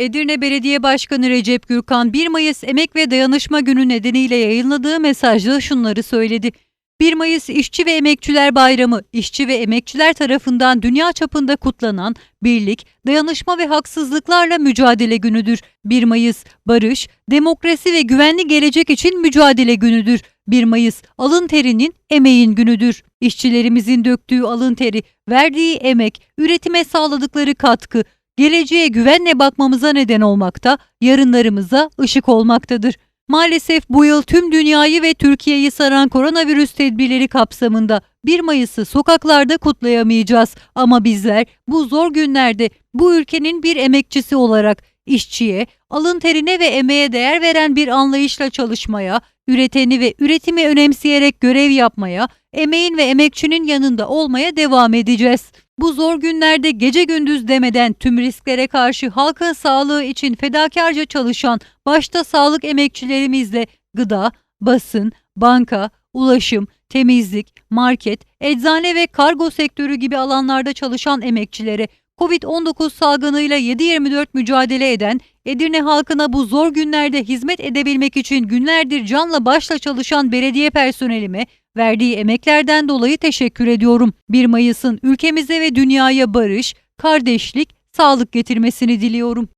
Edirne Belediye Başkanı Recep Gürkan 1 Mayıs Emek ve Dayanışma Günü nedeniyle yayınladığı mesajda şunları söyledi. 1 Mayıs İşçi ve Emekçiler Bayramı, işçi ve emekçiler tarafından dünya çapında kutlanan birlik, dayanışma ve haksızlıklarla mücadele günüdür. 1 Mayıs barış, demokrasi ve güvenli gelecek için mücadele günüdür. 1 Mayıs alın terinin, emeğin günüdür. İşçilerimizin döktüğü alın teri, verdiği emek, üretime sağladıkları katkı, geleceğe güvenle bakmamıza neden olmakta, yarınlarımıza ışık olmaktadır. Maalesef bu yıl tüm dünyayı ve Türkiye'yi saran koronavirüs tedbirleri kapsamında 1 Mayıs'ı sokaklarda kutlayamayacağız ama bizler bu zor günlerde bu ülkenin bir emekçisi olarak işçiye, alın terine ve emeğe değer veren bir anlayışla çalışmaya, üreteni ve üretimi önemseyerek görev yapmaya, emeğin ve emekçinin yanında olmaya devam edeceğiz. Bu zor günlerde gece gündüz demeden tüm risklere karşı halkın sağlığı için fedakarca çalışan başta sağlık emekçilerimizle gıda, basın, banka, ulaşım, temizlik, market, eczane ve kargo sektörü gibi alanlarda çalışan emekçilere Covid-19 salgınıyla 7-24 mücadele eden, Edirne halkına bu zor günlerde hizmet edebilmek için günlerdir canla başla çalışan belediye personelime verdiği emeklerden dolayı teşekkür ediyorum. 1 Mayıs'ın ülkemize ve dünyaya barış, kardeşlik, sağlık getirmesini diliyorum.